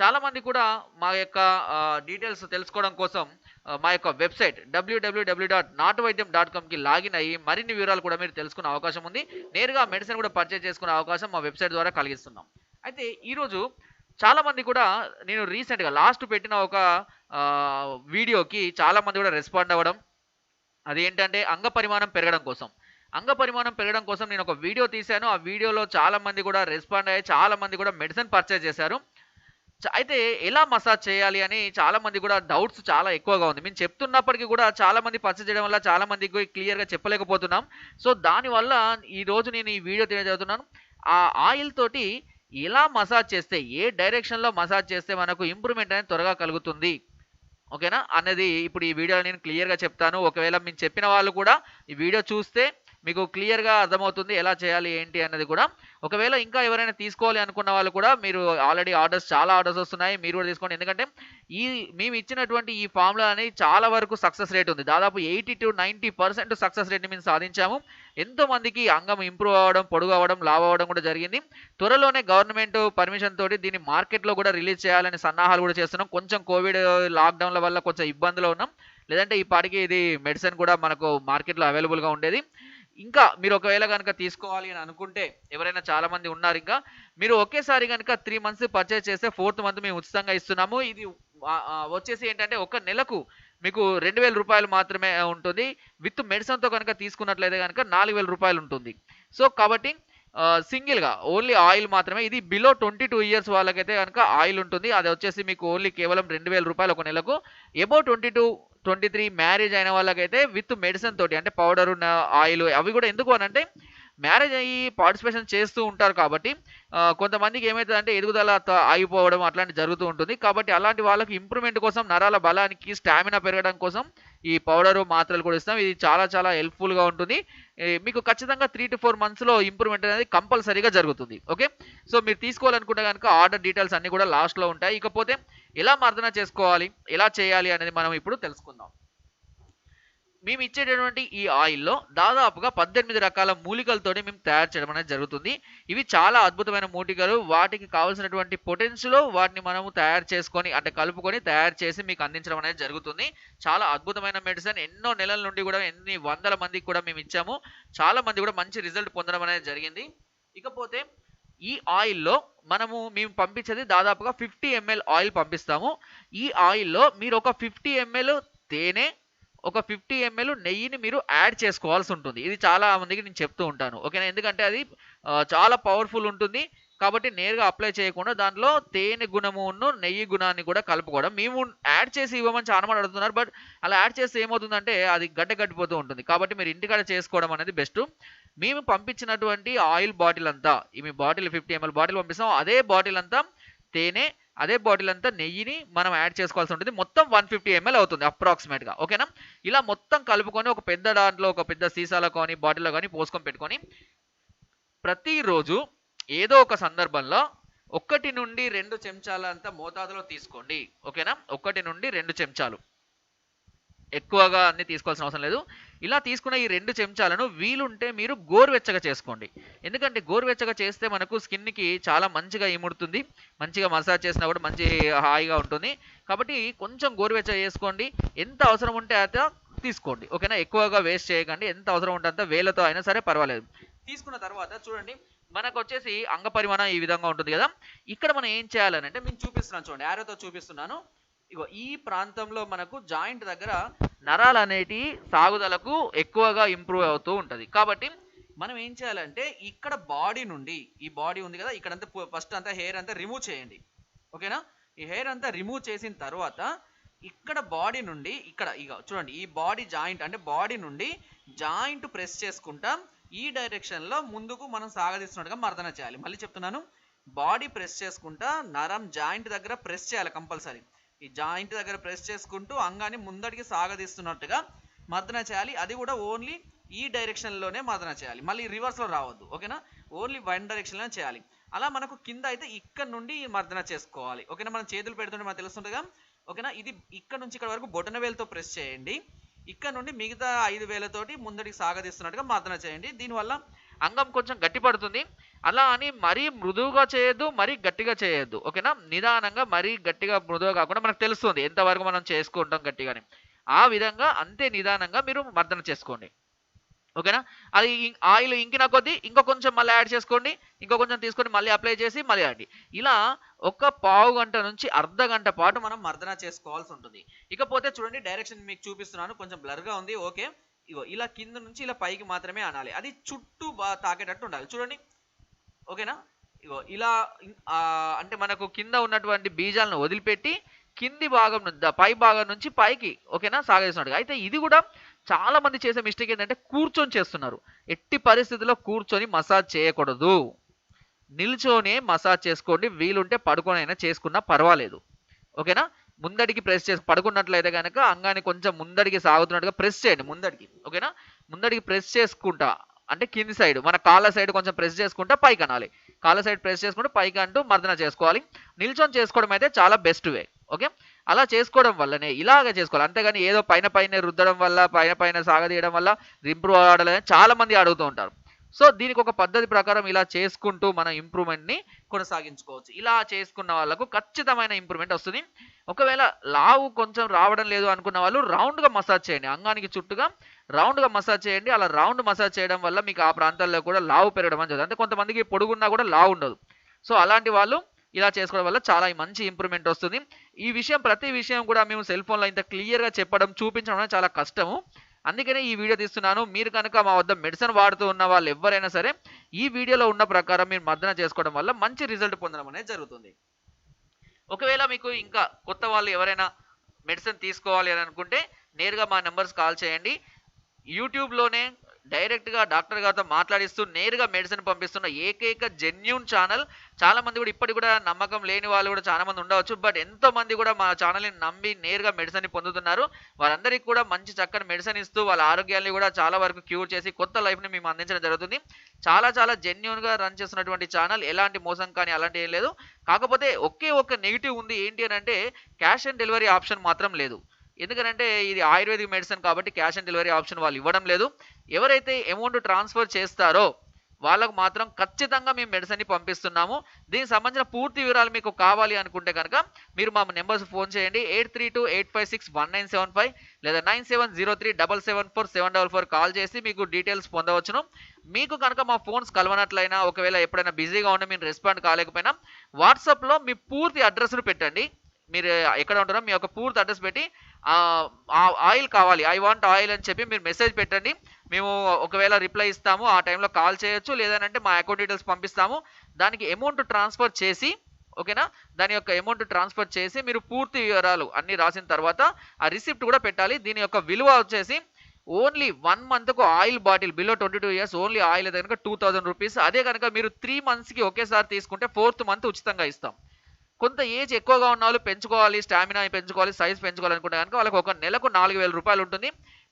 చాలామంది కూడా మా యొక్క డీటెయిల్స్ తెలుసుకోవడం కోసం మా యొక్క వెబ్సైట్ డబ్ల్యూడబ్ల్యూడబ్ల్యూ డాట్ నాటు వైద్యం డాట్ కామ్కి లాగిన్ అయ్యి మరిన్ని వివరాలు కూడా మీరు తెలుసుకునే అవకాశం ఉంది. నేరుగా మెడిసిన్ కూడా పర్చేజ్ చేసుకునే అవకాశం మా వెబ్సైట్ ద్వారా కలిగిస్తున్నాం. అయితే ఈరోజు చాలామంది కూడా నేను రీసెంట్గా లాస్ట్ పెట్టిన ఒక వీడియోకి చాలామంది కూడా రెస్పాండ్ అవ్వడం అదేంటంటే అంగ పరిమాణం పెరగడం కోసం. అంగ పరిమాణం పెరగడం కోసం నేను ఒక వీడియో తీశాను. ఆ వీడియోలో చాలా మంది కూడా రెస్పాండ్ అయ్యి చాలా మంది కూడా మెడిసిన్ పర్చేజ్ చేశారు. అయితే ఎలా మసాజ్ చేయాలి అని చాలా మంది కూడా డౌట్స్ చాలా ఎక్కువగా ఉంది. మేము చెప్తున్నప్పటికీ కూడా చాలా మంది పచ్చ చేయడం వల్ల చాలా మందికి క్లియర్గా చెప్పలేకపోతున్నాం. సో దానివల్ల ఈ రోజు నేను ఈ వీడియో తెలియజేస్తున్నాను. ఆ ఆయిల్ తోటి ఎలా మసాజ్ చేస్తే ఏ డైరెక్షన్లో మసాజ్ చేస్తే మనకు ఇంప్రూవ్మెంట్ అనేది త్వరగా కలుగుతుంది? ఓకేనా? అనేది ఇప్పుడు ఈ వీడియో నేను క్లియర్గా చెప్తాను. ఒకవేళ మేము చెప్పిన వాళ్ళు కూడా ఈ వీడియో చూస్తే మీకు క్లియర్గా అర్థమవుతుంది ఎలా చేయాలి ఏంటి అన్నది కూడా. ఒకవేళ ఇంకా ఎవరైనా తీసుకోవాలి అనుకున్న వాళ్ళు కూడా మీరు ఆల్రెడీ ఆర్డర్స్ చాలా ఆర్డర్స్ వస్తున్నాయి మీరు కూడా తీసుకోండి. ఎందుకంటే ఈ మేము ఇచ్చినటువంటి ఈ ఫార్ములా అనేది చాలా వరకు సక్సెస్ రేట్ ఉంది. దాదాపు eighty to ninety percent success రేట్ని మేము సాధించాము. ఎంతో మందికి అంగం ఇంప్రూవ్ అవ్వడం పొడుగు అవ్వడం లావ్ అవ్వడం కూడా జరిగింది. త్వరలోనే గవర్నమెంట్ పర్మిషన్ తోటి దీన్ని మార్కెట్లో కూడా రిలీజ్ చేయాలని సన్నాహాలు కూడా చేస్తున్నాం. కొంచెం కోవిడ్ లాక్డౌన్ల వల్ల కొంచెం ఇబ్బందులు ఉన్నాం. లేదంటే ఈ పాటికి ఇది మెడిసిన్ కూడా మనకు మార్కెట్లో అవైలబుల్గా ఉండేది. ఇంకా మీరు ఒకవేళ కనుక తీసుకోవాలి అని అనుకుంటే ఎవరైనా చాలా మంది ఉన్నారు ఇంకా మీరు ఒకేసారి కనుక త్రీ మంత్స్ పర్చేస్ చేస్తే ఫోర్త్ మంత్ మేము ఉచితంగా ఇస్తున్నాము. ఇది వచ్చేసి ఏంటంటే ఒక నెలకు మీకు రెండు వేల రూపాయలు మాత్రమే ఉంటుంది. విత్ మెడిసిన్తో కనుక తీసుకున్నట్లయితే కనుక నాలుగు వేల రూపాయలు ఉంటుంది. సో కాబట్టి సింగిల్గా ఓన్లీ ఆయిల్ మాత్రమే. ఇది బిలో ట్వంటీ టూ ఇయర్స్ వాళ్ళకైతే కనుక ఆయిల్ ఉంటుంది. అది వచ్చేసి మీకు ఓన్లీ కేవలం రెండు వేల రూపాయలు ఒక నెలకు. Above twenty two twenty three marriage అయిన వాళ్ళకైతే విత్ మెడిసిన్ తోటి అంటే పౌడర్ ఉన్న ఆయిల్ అవి కూడా ఎందుకు అనంటే మ్యారేజ్ అయ్యి పార్టిసిపేషన్ చేస్తూ ఉంటారు కాబట్టి కొంతమందికి ఏమవుతుందంటే ఎదుగుదల ఆగిపోవడం అట్లాంటి జరుగుతూ ఉంటుంది. కాబట్టి అలాంటి వాళ్ళకి ఇంప్రూవ్మెంట్ కోసం నరాల బలానికి స్టామినా పెరగడం కోసం ఈ పౌడరు మాత్రలు కూడా ఇస్తాం. ఇది చాలా చాలా హెల్ప్ఫుల్గా ఉంటుంది. మీకు ఖచ్చితంగా త్రీ టు ఫోర్ మంత్స్లో ఇంప్రూవ్మెంట్ అనేది కంపల్సరీగా జరుగుతుంది. ఓకే? సో మీరు తీసుకోవాలనుకుంటే కనుక ఆర్డర్ డీటెయిల్స్ అన్ని కూడా లాస్ట్లో ఉంటాయి. ఇకపోతే ఎలా మర్దన చేసుకోవాలి ఎలా చేయాలి అనేది మనం ఇప్పుడు తెలుసుకుందాం. మేము ఇచ్చేటటువంటి ఈ ఆయిల్లో దాదాపుగా పద్దెనిమిది రకాల మూలికలతోటి మేము తయారు చేయడం అనేది జరుగుతుంది. ఇవి చాలా అద్భుతమైన మూలికలు. వాటికి కావాల్సినటువంటి పొటెన్షియల్ వాటిని మనము తయారు చేసుకొని అంటే కలుపుకొని తయారు చేసి మీకు అందించడం అనేది జరుగుతుంది. చాలా అద్భుతమైన మెడిసిన్ ఎన్నో నెలల నుండి కూడా ఎన్ని వందల మందికి కూడా మేము ఇచ్చాము. చాలా మంది కూడా మంచి రిజల్ట్ పొందడం అనేది జరిగింది. ఇకపోతే ఈ ఆయిల్లో మనము మేము పంపించేది దాదాపుగా ఫిఫ్టీ ఎంఎల్ ఆయిల్ పంపిస్తాము. ఈ ఆయిల్లో మీరు ఒక ఫిఫ్టీ ఎంఎల్ తేనె ఒక ఫిఫ్టీ ఎంఎల్ నెయ్యిని మీరు యాడ్ చేసుకోవాల్సి ఉంటుంది. ఇది చాలా మందికి నేను చెప్తూ ఉంటాను. ఓకేనా? ఎందుకంటే అది చాలా పవర్ఫుల్ ఉంటుంది. కాబట్టి నేరుగా అప్లై చేయకుండా దాంట్లో తేనె గుణమును నెయ్యి గుణాన్ని కూడా కలుపుకోవడం. మేము యాడ్ చేసి ఇవ్వమని చాలా మంది అడుగుతున్నారు. బట్ అలా యాడ్ చేస్తే ఏమవుతుందంటే అది గడ్డ గడ్డిపోతూ ఉంటుంది. కాబట్టి మీరు ఇంటికాడ చేసుకోవడం అనేది బెస్ట్. మేము పంపించినటువంటి ఆయిల్ బాటిల్ అంతా ఈ మీ బాటిల్ ఫిఫ్టీ ఎంఎల్ బాటిల్ పంపిస్తాం. అదే బాటిల్ అంతా తేనె అదే బాటిల్ అంతా నెయ్యిని మనం యాడ్ చేసుకోవాల్సి ఉంటుంది. మొత్తం వన్ ఫిఫ్టీ ఎంఎల్ అవుతుంది అప్రాక్సిమేట్గా ఓకేనా ఇలా మొత్తం కలుపుకొని ఒక పెద్ద దాంట్లో ఒక పెద్ద సీసాలో కానీ బాటిల్లో కానీ పోసుకొని పెట్టుకొని ప్రతిరోజు ఏదో ఒక సందర్భంలో ఒకటి నుండి రెండు చెంచాల అంత మోతాదులో తీసుకోండి. ఓకేనా ఒకటి నుండి రెండు చెంచాలు. ఎక్కువగా అన్ని తీసుకోవాల్సిన అవసరం లేదు. ఇలా తీసుకున్న ఈ రెండు చెంచాలను వీలుంటే మీరు గోరువెచ్చగా చేసుకోండి. ఎందుకంటే గోరువెచ్చగా చేస్తే మనకు స్కిన్కి చాలా మంచిగా ఇముడుతుంది. మంచిగా మసాజ్ చేసినా కూడా మంచి హాయిగా ఉంటుంది. కాబట్టి కొంచెం గోరువెచ్చగా చేసుకోండి. ఎంత అవసరం ఉంటే అంత తీసుకోండి. ఓకేనా? ఎక్కువగా వేస్ట్ చేయకండి. ఎంత అవసరం ఉంటే అంత వేలతో అయినా సరే పర్వాలేదు. తీసుకున్న తర్వాత చూడండి మనకు వచ్చేసి అంగ పరిమాణం ఈ విధంగా ఉంటుంది కదా. ఇక్కడ మనం ఏం చేయాలని అంటే మేము చూపిస్తున్నాను చూడండి. యారోతో చూపిస్తున్నాను. ఇగో ఈ ప్రాంతంలో మనకు జాయింట్ దగ్గర నరాలు అనేటి సాగుదలకు ఎక్కువగా ఇంప్రూవ్ అవుతూ ఉంటుంది. కాబట్టి మనం ఏం చేయాలంటే ఇక్కడ బాడీ నుండి ఈ బాడీ ఉంది కదా ఇక్కడంతా ఫస్ట్ అంతా హెయిర్ అంతా రిమూవ్ చేయండి. ఓకేనా ఈ హెయిర్ అంతా రిమూవ్ చేసిన తర్వాత ఇక్కడ బాడీ నుండి ఇక్కడ ఇక చూడండి ఈ బాడీ జాయింట్ అంటే బాడీ నుండి జాయింట్ ప్రెస్ చేసుకుంటాం ఈ డైరెక్షన్లో ముందుకు మనం సాగదీస్తున్నట్టుగా మర్దన చేయాలి. మళ్ళీ చెప్తున్నాను. బాడీ ప్రెస్ చేసుకుంటా నరం జాయింట్ దగ్గర ప్రెస్ చేయాలి కంపల్సరీ ఈ జాయింట్ దగ్గర ప్రెస్ చేసుకుంటూ అంగాన్ని ముందడికి సాగదీస్తున్నట్టుగా మర్దన చేయాలి. అది కూడా ఓన్లీ ఈ డైరెక్షన్లోనే మర్దన చేయాలి. మళ్ళీ రివర్స్లో రావద్దు. ఓకేనా? ఓన్లీ వన్ డైరెక్షన్లోనే చేయాలి. అలా మనకు కింద అయితే ఇక్కడ నుండి మర్దన చేసుకోవాలి. ఓకేనా? మనం చేతులు పెడుతుంటే మనకు తెలుస్తుండగా ఓకేనా? ఇది ఇక్కడ నుంచి ఇక్కడ వరకు బొటన వేలతో ప్రెస్ చేయండి. ఇక్కడ నుండి మిగతా ఐదు వేలతోటి ముందడికి సాగదీస్తున్నట్టుగా మర్దన చేయండి. దీనివల్ల అంగం కొంచెం గట్టి పడుతుంది అలా అని మరీ మృదువుగా చేయొద్దు మరీ గట్టిగా చేయొద్దు. ఓకేనా? నిదానంగా మరీ గట్టిగా మృదువుగా కాకుండా మనకు తెలుస్తుంది ఎంతవరకు మనం చేసుకుంటాం గట్టిగాని. ఆ విధంగా అంతే నిదానంగా మీరు మర్దన చేసుకోండి. ఓకేనా? అది ఆయిల్ ఇంకిన కొద్దీ ఇంకో కొంచెం మళ్ళీ యాడ్ చేసుకోండి ఇంకో కొంచెం తీసుకొని మళ్ళీ అప్లై చేసి మళ్ళీ అండి ఇలా ఒక పావు గంట నుంచి అర్ధ గంట పాటు మనం మర్దన చేసుకోవాల్సి ఉంటుంది. ఇకపోతే చూడండి డైరెక్షన్ మీకు చూపిస్తున్నాను. కొంచెం బ్లర్గా గా ఉంది ఓకే. ఇగో ఇలా కింద నుంచి ఇలా పైకి మాత్రమే అనాలి. అది చుట్టూ బాగా తాకేటట్టు ఉండాలి. చూడండి ఓకేనా? ఇగో ఇలా అంటే మనకు కింద ఉన్నటువంటి బీజాలను వదిలిపెట్టి కింది భాగం నుంచి పై భాగం నుంచి పైకి ఓకేనా సాగేస్తున్నాడు అయితే ఇది కూడా చాలా మంది చేసే మిస్టేక్ ఏంటంటే కూర్చొని చేస్తున్నారు. ఎట్టి పరిస్థితుల్లో కూర్చొని మసాజ్ చేయకూడదు. నిల్చొని మసాజ్ చేసుకోండి. వీలుంటే పడుకొని అయినా చేసుకున్నా పర్వాలేదు. ఓకేనా? ముందడికి ప్రెస్ చేసి పడుకున్నట్లయితే కనుక అంగాన్ని కొంచెం ముందడికి సాగుతున్నట్టుగా ప్రెస్ చేయండి ముందడికి. ఓకేనా? ముందడికి ప్రెస్ చేసుకుంటా. అంటే కింది సైడ్ మన కాళ్ళ సైడ్ కొంచెం ప్రెస్ చేసుకుంటే పైకి అనాలి. కాళ్ళ సైడ్ ప్రెస్ చేసుకుంటూ పైకి అంటూ మర్దన చేసుకోవాలి. నిల్చొని చేసుకోవడం అయితే చాలా బెస్ట్ వే ఓకే అలా చేసుకోవడం వల్లనే ఇలాగ చేసుకోవాలి. అంతేగాని ఏదో పైన పైన రుద్దడం వల్ల పైన పైన సాగదీయడం వల్ల ఇంప్రూవ్ అవ్వడం చాలా మంది అడుగుతూ ఉంటారు. సో దీనికి ఒక పద్ధతి ప్రకారం ఇలా చేసుకుంటూ మన ఇంప్రూవ్మెంట్ని కొనసాగించుకోవచ్చు. ఇలా చేసుకున్న వాళ్ళకు ఖచ్చితమైన ఇంప్రూవ్మెంట్ వస్తుంది. ఒకవేళ లావు కొంచెం రావడం లేదు అనుకున్న వాళ్ళు రౌండ్గా మసాజ్ చేయండి. అంగానికి చుట్టూగా రౌండ్గా మసాజ్ చేయండి. అలా రౌండ్ మసాజ్ చేయడం వల్ల మీకు ఆ ప్రాంతాల్లో కూడా లావు పెరగడం అని జరుగుతుంది అంటే కొంతమందికి పొడుగున్నా కూడా లావు ఉండదు. సో అలాంటి వాళ్ళు ఇలా చేసుకోవడం వల్ల చాలా మంచి ఇంప్రూవ్మెంట్ వస్తుంది. ఈ విషయం ప్రతి విషయం కూడా మేము సెల్ ఫోన్లో ఇంత క్లియర్గా చెప్పడం చూపించడం అనేది చాలా కష్టము. అందుకనే ఈ వీడియో తీస్తున్నాను. మీరు కనుక మా వద్ద మెడిసిన్ వాడుతూ ఉన్న వాళ్ళు ఎవరైనా సరే ఈ వీడియోలో ఉన్న ప్రకారం మీరు మర్దన చేసుకోవడం వల్ల మంచి రిజల్ట్ పొందడం అనేది జరుగుతుంది. ఒకవేళ మీకు ఇంకా కొత్త వాళ్ళు ఎవరైనా మెడిసిన్ తీసుకోవాలి అని అనుకుంటే నేరుగా మా నెంబర్స్ కాల్ చేయండి. యూట్యూబ్లోనే డైరెక్ట్గా డాక్టర్ గారితో మాట్లాడిస్తూ నేరుగా మెడిసిన్ పంపిస్తున్న ఏకైక జెన్యున్ ఛానల్. చాలా మంది కూడా ఇప్పటికి కూడా నమ్మకం లేని వాళ్ళు కూడా చాలా మంది ఉండవచ్చు. బట్ ఎంతో మంది కూడా మా ఛానల్ని నమ్మి నేరుగా మెడిసిన్ పొందుతున్నారు. వారందరికీ కూడా మంచి చక్కని మెడిసిన్ ఇస్తూ వాళ్ళ ఆరోగ్యాన్ని కూడా చాలా వరకు క్యూర్ చేసి కొత్త లైఫ్ని మేము అందించడం జరుగుతుంది. చాలా చాలా జెన్యున్గా రన్ చేస్తున్నటువంటి ఛానల్. ఎలాంటి మోసం కానీ అలాంటి ఏం లేదు. కాకపోతే ఒకే ఒక్క నెగిటివ్ ఉంది ఏంటి అని అంటే క్యాష్ ఆన్ డెలివరీ ఆప్షన్ మాత్రం లేదు. ఎందుకంటే ఇది ఆయుర్వేదిక్ మెడిసిన్ కాబట్టి క్యాష్ ఆన్ డెలివరీ ఆప్షన్ వాళ్ళు ఇవ్వడం లేదు. ఎవరైతే అమౌంట్ ట్రాన్స్ఫర్ చేస్తారో వాళ్ళకు మాత్రం ఖచ్చితంగా మేము మెడిసిన్ని పంపిస్తున్నాము. దీనికి సంబంధించిన పూర్తి వివరాలు మీకు కావాలి అనుకుంటే కనుక మీరు మా నెంబర్స్ ఫోన్ చేయండి. Eight three two eight five six one nine seven five లేదా nine seven zero three double seven four seven double four call చేసి మీకు డీటెయిల్స్ పొందవచ్చును. మీకు కనుక మా ఫోన్స్ కలవనట్లయినా ఒకవేళ ఎప్పుడైనా బిజీగా ఉన్నా మీరు రెస్పాండ్ కాలేకపోయినా వాట్సాప్లో మీ పూర్తి అడ్రస్ను పెట్టండి. మీరు ఎక్కడ ఉంటారో మీ యొక్క పూర్తి అడ్రస్ పెట్టి ఆయిల్ కావాలి. ఐ వాంట్ ఆయిల్ అని చెప్పి మీరు మెసేజ్ పెట్టండి. మేము ఒకవేళ రిప్లై ఇస్తాము ఆ టైంలో కాల్ చేయొచ్చు. లేదంటే మా అకౌంట్ డీటెయిల్స్ పంపిస్తాము. దానికి అమౌంట్ ట్రాన్స్ఫర్ చేసి ఓకేనా? దాని యొక్క అమౌంట్ ట్రాన్స్ఫర్ చేసి మీరు పూర్తి వివరాలు అన్ని రాసిన తర్వాత ఆ రిసిప్ట్ కూడా పెట్టాలి. దీని యొక్క విలువ వచ్చేసి only one మంత్కు oil bottle below twenty two years only oil అయితే కనుక టూ థౌసండ్ రూపీస్. అదే కనుక మీరు త్రీ మంత్స్కి ఒకేసారి తీసుకుంటే ఫోర్త్ మంత్ ఉచితంగా ఇస్తాం. కొంత ఏజ్ ఎక్కువగా ఉన్న వాళ్ళు పెంచుకోవాలి స్టామినా పెంచుకోవాలి సైజ్ పెంచుకోవాలనుకుంటే కనుక వాళ్ళకి ఒక నెలకు నాలుగు వేల రూపాయలు ఉంటుంది.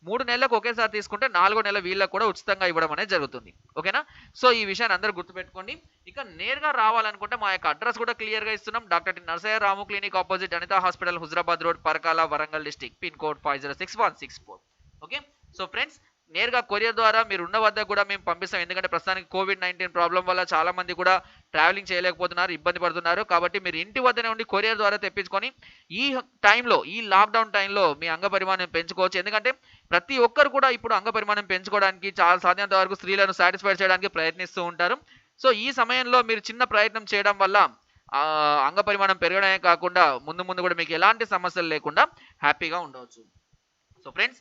మూడు నెలలకు ఒకేసారి తీసుకుంటే నాలుగో నెల వీళ్ళకు కూడా ఉచితంగా ఇవ్వడం అనేది జరుగుతుంది. ఓకేనా? సో ఈ విషయాన్ని అందరూ గుర్తుపెట్టుకోండి. ఇక నేరుగా రావాలనుకుంటే మా యొక్క అడ్రస్ కూడా క్లియర్గా ఇస్తున్నాం. Doctor T. Narasaiah Ramu clinic opposite Anitha hospital Huzurabad road Parakala Warangal district pin code five zero six one six four. Okay? So friends నేరుగా కొరియర్ ద్వారా మీరు ఉన్న వద్ద కూడా మేము పంపిస్తాం. ఎందుకంటే ప్రస్తుతానికి కోవిడ్ నైన్టీన్ ప్రాబ్లం వల్ల చాలా మంది కూడా ట్రావెలింగ్ చేయలేకపోతున్నారు ఇబ్బంది పడుతున్నారు. కాబట్టి మీరు ఇంటి వద్దనే ఉండి కొరియర్ ద్వారా తెప్పించుకొని ఈ టైంలో ఈ లాక్డౌన్ టైంలో మీ అంగ పరిమాణం పెంచుకోవచ్చు. ఎందుకంటే ప్రతి ఒక్కరు కూడా ఇప్పుడు అంగ పరిమాణం పెంచుకోవడానికి చాలా సాధ్యత వరకు స్త్రీలను సాటిస్ఫై చేయడానికి ప్రయత్నిస్తూ ఉంటారు. సో ఈ సమయంలో మీరు చిన్న ప్రయత్నం చేయడం వల్ల అంగ పరిమాణం పెరగడమే కాకుండా ముందు ముందు కూడా మీకు ఎలాంటి సమస్యలు లేకుండా హ్యాపీగా ఉండవచ్చు. So friends